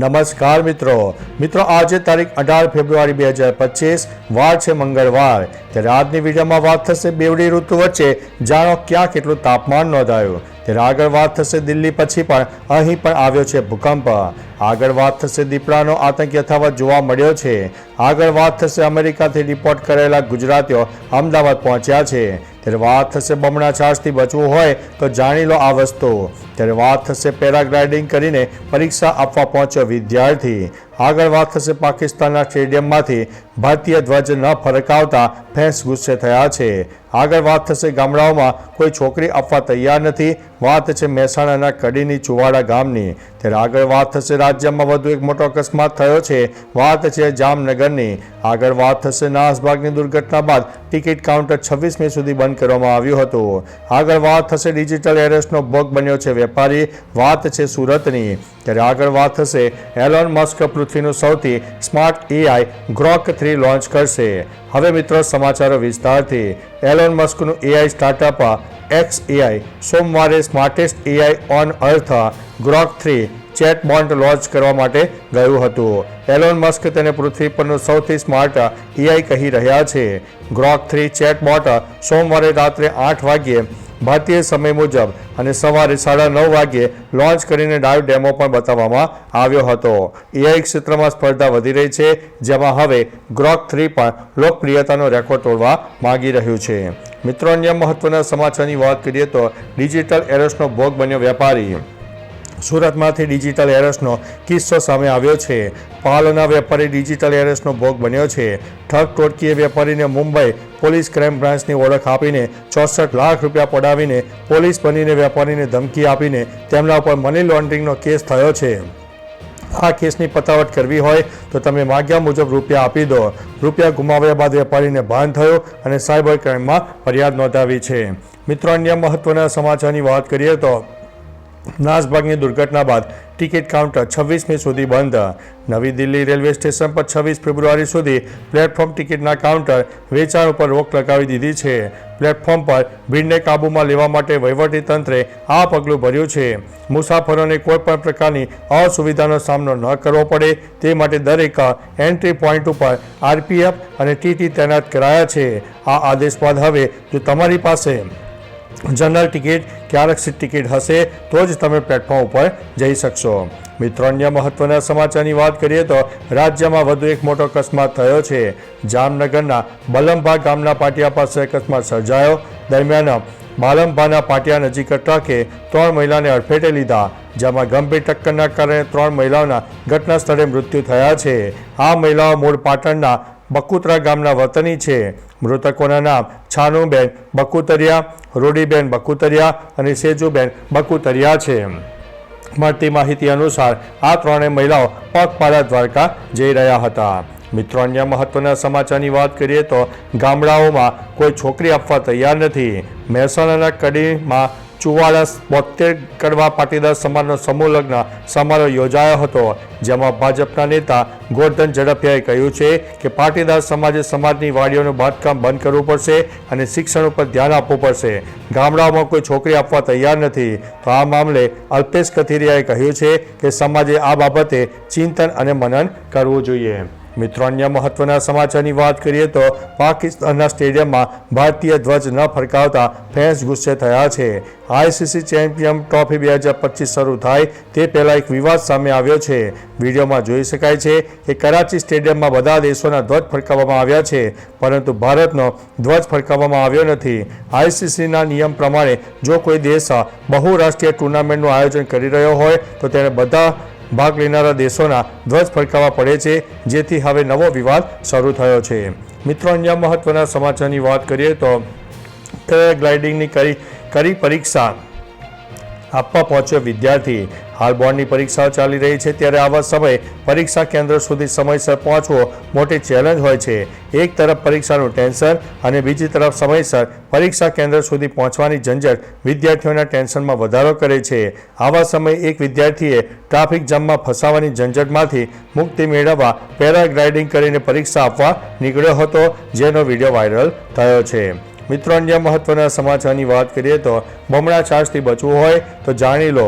નમસ્કાર મિત્રો. મિત્રો, આજે તારીખ અઢાર ફેબ્રુઆરી બે હજાર પચીસ, વાર છે મંગળવાર. ત્યારે આજની વિડીયોમાં વાત થશે બેવડી ઋતુ વચ્ચે. જાણો ક્યાં કેટલું તાપમાન નોંધાયું. ત્યારે આગળ વાત થશે દિલ્હી પછી પણ. અહીં પણ આવ્યો છે ભૂકંપ. આગળ વાત થશે દીપડાનો આતંક યથાવત જોવા મળ્યો છે. આગળ વાત થશે અમેરિકાથી રિપોર્ટ કરેલા ગુજરાતીઓ અમદાવાદ પહોંચ્યા છે. ત્યારે વાત થશે બમણા છાશથી બચવું હોય તો જાણી લો આ વસ્તુ. ત્યારે વાત થશે પેરાગ્લાઇડિંગ કરીને પરીક્ષા આપવા પહોંચ્યો વિદ્યાર્થી. આગળ વાત થશે પાકિસ્તાનના સ્ટેડિયમમાંથી. ભારતીય ધ્વજ ન ફરકાવતા ફેંસ ગુસ્સે થયા છે. આગળ વાત થશે ગામડાઓમાં. કોઈ છોકરી આપવા તૈયાર નથી. વાત છે મહેસાણાના કડીની ચુવાડા ગામની. ત્યારે આગળ વાત થશે રાજ્યમાં વધુ એક મોટો અકસ્માત થયો છે. વાત છે જામનગરની. આગળ વાત થશે નાસભાગની દુર્ઘટના બાદ ટિકિટ કાઉન્ટર છવ્વીસ મે સુધી બંધ કરવામાં આવ્યું હતું. આગળ વાત થશે ડિજિટલ એરેસ્ટનો ભોગ બન્યો છે વેપારી વાત છે સુરતની. ત્યારે આગળ વાત થશે, એલોન મસ્ક પૃથ્વીનું સૌથી smart AI Grok three launch કરશે. હવે મિત્રો, સમાચારો વિસ્તારથી. એલોન મસ્કનું એઆઈ સ્ટાર્ટઅપ એક્સ એઆઈ સોમવારે smartest AI on earth Grok three chatbot launch કરવા માટે ગયું હતું. એલોન મસ્ક તેને પૃથ્વી પરનું સૌથી સ્માર્ટ એઆઈ કહી રહ્યા છે. ગ્રોક થ્રી ચેટ બોટ સોમવારે રાત્રે આઠ વાગ્યે ભારતીય સમય મુજબ અને સવારે સાડા નવ વાગ્યે લોન્ચ કરીને ડાયો ડેમો પણ બતાવવામાં આવ્યો હતો. એઆઈ ક્ષેત્રમાં સ્પર્ધા વધી રહી છે, જેમાં હવે ગ્રોક થ્રી પણ લોકપ્રિયતાનો રેકોર્ડ તોડવા માંગી રહ્યું છે. મિત્રો, અન્ય મહત્વના સમાચારની વાત કરીએ તો ડિજિટલ એરોસનો ભોગ બન્યો વેપારી. સુરતમાંથી ડિજિટલ એરસનો કિસ્સો સામે આવ્યો છે. પાલના વેપારી ડિજિટલ એરસનો ભોગ બન્યો છે. ઠગ ટોટકીએ વેપારીને મુંબઈ પોલીસ ક્રાઇમ બ્રાન્ચની ઓળખ આપીને ચોસઠ લાખ રૂપિયા પડાવીને પોલીસ બનીને વેપારીને ધમકી આપીને તેમના ઉપર મની લોન્ડરિંગનો કેસ થયો છે. આ કેસની પતાવટ કરવી હોય તો તમે માગ્યા મુજબ રૂપિયા આપી દો. રૂપિયા ગુમાવ્યા બાદ વેપારીને ભાન થયો અને સાયબર ક્રાઇમમાં ફરિયાદ નોંધાવી છે. મિત્રો, અન્ય મહત્વના સમાચારની વાત કરીએ તો નાસભાગની દુર્ઘટના બાદ ટિકિટ કાઉન્ટર છવ્વીસ મે સુધી બંધ. નવી દિલ્હી રેલવે સ્ટેશન પર છવ્વીસ ફેબ્રુઆરી સુધી પ્લેટફોર્મ ટિકિટના કાઉન્ટર વેચાણ ઉપર રોક લગાવી દીધી છે. પ્લેટફોર્મ પર ભીડને કાબૂમાં લેવા માટે વહીવટીતંત્રે આ પગલું ભર્યું છે. મુસાફરોને કોઈપણ પ્રકારની અસુવિધાનો સામનો ન કરવો પડે, તે માટે દરેક એન્ટ્રી પોઈન્ટ ઉપર આરપીએફ અને ટીટી તૈનાત કરાયા છે. આ આદેશ બાદ હવે જો તમારી પાસે જનરલ ટિકિટ કે આરક્ષિત ટિકિટ હશે તો જ તમે પ્લેટફોર્મ ઉપર જઈ શકશો. મિત્રો, અન્ય મહત્વના સમાચારની વાત કરીએ તો રાજ્યમાં વધુ એક મોટો અકસ્માત થયો છે. જામનગરના બલંભા ગામના પાટિયા પાસે અકસ્માત સર્જાયો. દરમિયાન માલંભાના પાટિયા નજીક ટ્રકે ત્રણ મહિલાને અડફેટે લીધા, જેમાં ગંભીર ટક્કરના કારણે ત્રણ મહિલાઓના ઘટના સ્થળે મૃત્યુ થયા છે. આ મહિલાઓ મૂળ પાટણના બકુતરા ગામના વતની છે. મૃતકોના નામ છાનુબેન બકુતરિયા, રોડીબેન બકુતરિયા અને સેજુબેન બકુતરિયા છે. મળતી માહિતી અનુસાર આ ત્રણેય મહિલાઓ પગપાળા દ્વારકા જઈ રહ્યા હતા. મિત્રો, અન્ય મહત્વના સમાચારની વાત કરીએ તો ગામડાઓમાં કોઈ છોકરી આપવા તૈયાર નથી. મહેસાણાના કડીમાં ચુવાડા બોતેર કડવા પાટીદાર સમાજનો સમૂહ લગ્ન સમારોહ યોજાયો હતો, જેમાં ભાજપના નેતા ગોરધન ઝડપિયાએ કહ્યું છે કે પાટીદાર સમાજે સમાજની વાડીઓનું બાંધકામ બંધ કરવું પડશે અને શિક્ષણ ઉપર ધ્યાન આપવું પડશે. ગામડાઓમાં કોઈ છોકરી આપવા તૈયાર નથી, તો આ મામલે અલ્પેશ કથિરિયાએ કહ્યું છે કે સમાજે આ બાબતે ચિંતન અને મનન કરવું જોઈએ. મિત્રો, અન્ય મહત્વના સમાચારની વાત કરીએ તો પાકિસ્તાનના સ્ટેડિયમમાં ભારતીય ધ્વજ ન ફરકાવતા ફેન્સ ગુસ્સે થયા છે. આઈસીસી ચેમ્પિયન ટ્રોફી બે હજાર પચીસ શરૂ થાય તે પહેલાં એક વિવાદ સામે આવ્યો છે. વિડીયોમાં જોઈ શકાય છે કે કરાચી સ્ટેડિયમમાં બધા દેશોના ધ્વજ ફરકાવવામાં આવ્યા છે, પરંતુ ભારતનો ધ્વજ ફરકાવવામાં આવ્યો નથી. આઈસીસીના નિયમ પ્રમાણે જો કોઈ દેશ બહુરાષ્ટ્રીય ટુર્નામેન્ટનું આયોજન કરી રહ્યો હોય, તો તેને બધા ભાગ લેનારા દેશોના ધ્વજ ફરકાવવા પડે છે, જેથી હવે નવો વિવાદ શરૂ થયો છે. મિત્રો, અન્ય મહત્વના સમાચારની વાત કરીએ તો પેરાગ્લાઇડિંગની કરી કરી પરીક્ષા આપવા પહોંચ્યો વિદ્યાર્થી. હાલ બોર્ડની પરીક્ષાઓ ચાલી રહી છે ત્યારે આવા સમયે પરીક્ષા કેન્દ્ર સુધી સમયસર પહોંચવો મોટી ચેલેન્જ હોય છે. એક તરફ પરીક્ષાનું ટેન્શન અને બીજી તરફ સમયસર પરીક્ષા કેન્દ્ર સુધી પહોંચવાની ઝંઝટ વિદ્યાર્થીઓના ટેન્શનમાં વધારો કરે છે. આવા સમયે એક વિદ્યાર્થીએ ટ્રાફિક જામમાં ફસાવાની ઝંઝટમાંથી મુક્તિ મેળવવા પેરાગ્લાઇડિંગ કરીને પરીક્ષા આપવા નીકળ્યો હતો, જેનો વીડિયો વાયરલ થયો છે. મિત્રો, અન્ય મહત્વના સમાચારની વાત કરીએ તો બમણા ચાર્જથી બચવું હોય તો જાણી લો.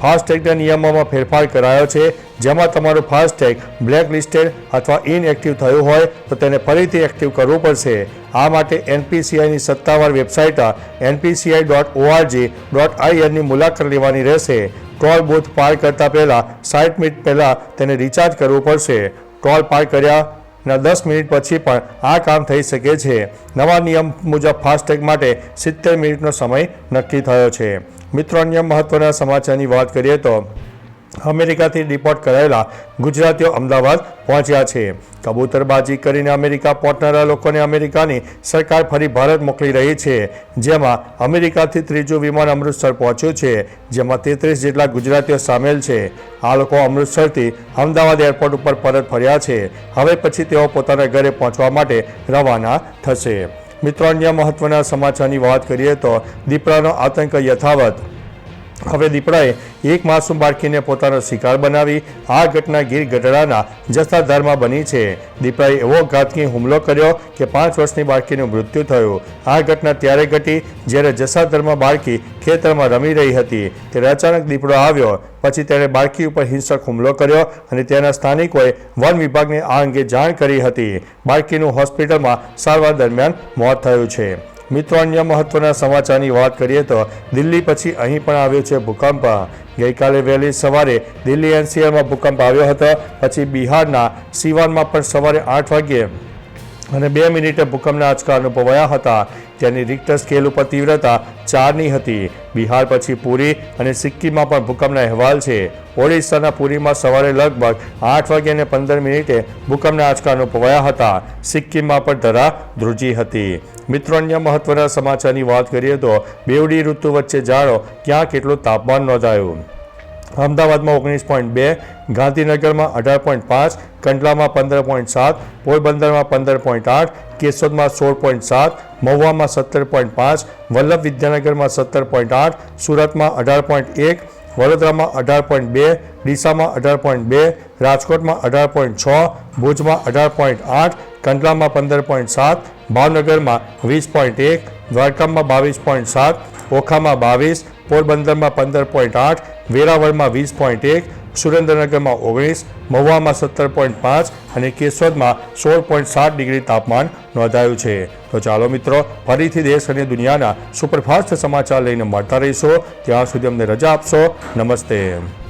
ફાસ્ટેગના નિયમોમાં ફેરફાર કરાયો છે. જેમાં તમારું ફાસ્ટેગ બ્લેક લિસ્ટેડ અથવા ઇનએક્ટિવ થયું હોય તો તેને ફરીથી એક્ટિવ કરવું પડશે. આ માટે એનપીસીઆઈની સત્તાવાર website NPCI dot ORG dot આઈએનની મુલાકાત લેવાની રહેશે. ટોલ બૂથ પાર કરતા પહેલાં સાઠ મિનિટ પહેલાં તેને રિચાર્જ કરવું પડશે. ટોલ પાર કર્યા ના દસ મિનિટ પછી પણ આ કામ થઈ શકે છે. નવા નિયમ મુજબ ફાસ્ટેગ માટે સિત્તેર મિનિટનો સમય નક્કી થયો છે. મિત્રો, અન્ય મહત્વના સમાચારની વાત કરીએ તો અમેરિકાથી ડિપોર્ટ કરાયેલા ગુજરાતીઓ અમદાવાદ પહોંચ્યા છે. કબૂતરબાજી કરીને અમેરિકા પહોંચનારા લોકોને અમેરિકાની સરકાર ફરી ભારત મોકલી રહી છે. જેમાં અમેરિકાથી ત્રીજું વિમાન અમૃતસર પહોંચ્યું છે, જેમાં તેત્રીસ જેટલા ગુજરાતીઓ સામેલ છે. આ લોકો અમૃતસરથી અમદાવાદ એરપોર્ટ ઉપર પરત ફર્યા છે. હવે પછી તેઓ પોતાના ઘરે પહોંચવા માટે રવાના થશે. મિત્રો, અન્ય મહત્વના સમાચારની વાત કરીએ તો દીપડાનો આતંક યથાવત હવે દીપડાએ એક માસૂમ બાળકીને પોતાનો શિકાર બનાવી આ ઘટના ગીર ગઢડાના જથ્થાધારમાં બની છે. દીપડાએ એવો ઘાતકી હુમલો કર્યો કે પાંચ વર્ષની બાળકીનું મૃત્યુ થયું. આ ઘટના ત્યારે ઘટી જ્યારે જસાધરમાં બાળકી ખેતરમાં રમી રહી હતી. ત્યારે અચાનક દીપડો આવ્યો. પછી તેણે બાળકી ઉપર હિંસક હુમલો કર્યો અને તેના સ્થાનિકોએ વન વિભાગને આ અંગે જાણ કરી હતી. બાળકીનું હોસ્પિટલમાં સારવાર દરમિયાન મોત થયું છે. મિત્રો, અન્ય મહત્વના સમાચારની વાત કરીએ તો દિલ્હી પછી અહીં પણ આવ્યો છે ભૂકંપ. ગઈકાલે વહેલી સવારે દિલ્હી એનસીઆરમાં ભૂકંપ આવ્યો હતો. પછી બિહારના સિવાનમાં પણ સવારે આઠ વાગ્યે અને બે મિનિટે ભૂકંપના આંચકા અનુભવાયા હતા. તેની રિક્ટર સ્કેલ ઉપર તીવ્રતા ચારની હતી. બિહાર પછી પુરી અને સિક્કિમમાં પણ ભૂકંપના અહેવાલ છે. ઓડિશાના પુરીમાં સવારે લગભગ આઠ વાગ્યાને પંદર મિનિટે ભૂકંપના આંચકા અનુભવાયા હતા. સિક્કિમમાં પણ ધરા ધ્રુજી હતી. મિત્રો, અન્ય મહત્વના સમાચારની વાત કરીએ તો બેવડી ઋતુ વચ્ચે જાણો, ક્યાં કેટલું તાપમાન નોંધાયું? અમદાવાદમાં ઓગણીસ પોઈન્ટ બે, ગાંધીનગરમાં અઢાર પોઈન્ટ પાંચ, કંડલામાં પંદર પોઈન્ટ સાત, પોરબંદરમાં પંદર પોઈન્ટ આઠ, કેશોદમાં સોળ પોઈન્ટ સાત, મહુવામાં સત્તર પોઈન્ટ પાંચ, વલ્લભ વિદ્યાનગરમાં સત્તર પોઈન્ટ આઠ, સુરતમાં અઢાર પોઈન્ટ એક, વડોદરામાં અઢાર પોઈન્ટ બે, ડીસામાં અઢાર પોઈન્ટ બે, રાજકોટમાં અઢાર પોઈન્ટ છ, ભુજમાં અઢાર પોઈન્ટ આઠ, કંડલામાં પંદર પોઈન્ટ સાત, ભાવનગરમાં વીસ પોઈન્ટ એક, દ્વારકામાં બાવીસ પોઈન્ટ સાત, ઓખામાં બાવીસ, પોરબંદરમાં પંદર પોઈન્ટ આઠ વેરાવળમાં વીસ પોઈન્ટ એક, સુરેન્દ્રનગરમાં ઓગણીસ, મહુવામાં સત્તર પોઈન્ટ પાંચ અને કેશોદમાં સોળ પોઈન્ટ સાત ડિગ્રી તાપમાન નોંધાયું છે. તો ચાલો મિત્રો, ફરીથી દેશ અને દુનિયાના સુપરફાસ્ટ સમાચાર લઈને મળતા રહીશો. ત્યાં સુધી અમને રજા આપશો. નમસ્તે.